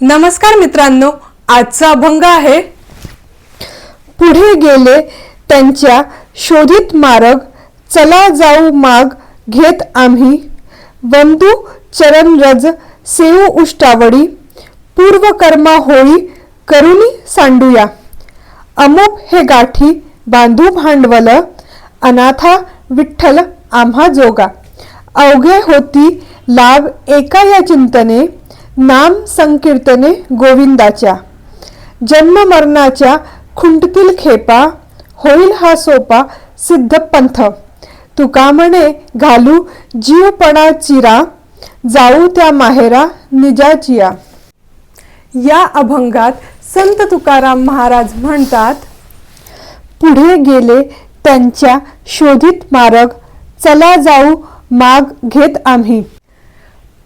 नमस्कार मित्रांनो आजचा अभंग आहे पुढे गेले त्यांच्या शोधित मार्ग चला जाऊ माग घेत आम्ही. बंधू चरण रज सेऊ उष्टावडी पूर्वकर्मा होळी करुणी सांडूया. अमुक हे गाठी बांधू भांडवल अनाथा विठ्ठल आम्हा जोगा. अवघे होती लाभ एका या चिंतने. नाम संकीर्तने गोविंदाच्या. जन्म मरणाच्या खुंटतील खेपा होईल हा सोपा सिद्ध पंथ तुका म्हणे घालू जीवपणा चिरा जाऊ त्या माहेरा निजाचिया या अभंगात संत तुकाराम महाराज म्हणतात पुढे गेले त्यांच्या शोधित मार्ग चला जाऊ माग घेत आम्ही.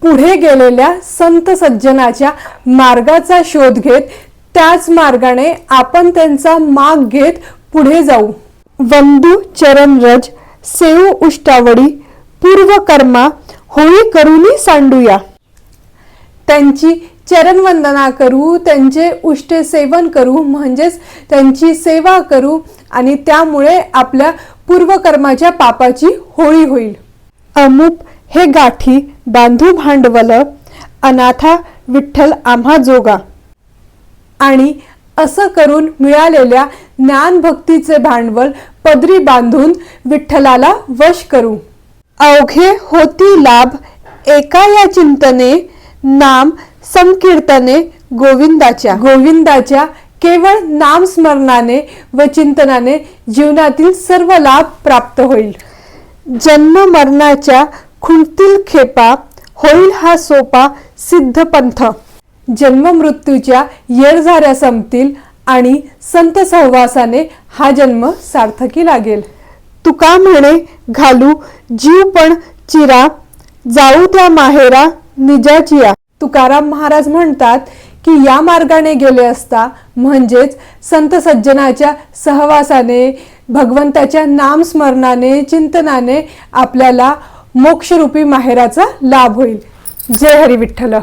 पुढे गेलेल्या संत सज्जनाच्या मार्गाचा शोध घेत त्याच मार्गाने आपण त्यांचा माग घेत पुढे जाऊ. वंदू चरण रज सेऊ उष्टावडी पूर्वकर्मा होळी करूनी सांडूया. त्यांची चरणवंदना करू त्यांचे उष्टे सेवन करू म्हणजेच त्यांची सेवा करू आणि त्यामुळे आपल्या पूर्वकर्माच्या पापाची होळी होईल. अमुक हे गाठी बांधू भांडवल अनाथा विठ्ठल आम्हा जोगा. आणि असं करून मिळालेल्या ज्ञानभक्तीचे भांडवल पदरी बांधून विठ्ठलाला वश करू. अवघे होती लाभ एका या चिंतने नाम संकीर्तने गोविंदाच्या. गोविंदाच्या केवळ नामस्मरणाने व चिंतनाने जीवनातील सर्व लाभ प्राप्त होईल. जन्म मरणाच्या खुंटतील खेपा होईल हा सोपा सिद्ध पंथ जन्म मृत्यूच्या येळझाऱ्या संपतील आणि संत सहवासाने हा जन्म सार्थकी लागेल. तुका म्हणे घालू जीव पण चिरा जाऊ त्या माहेरा निजाचिया. तुकाराम महाराज म्हणतात की या मार्गाने गेले असता म्हणजेच संत सज्जनाच्या सहवासाने भगवंताच्या नामस्मरणाने चिंतनाने आपल्याला मोक्षरूपी माहेराचा लाभ होईल. जय हरी विठ्ठल.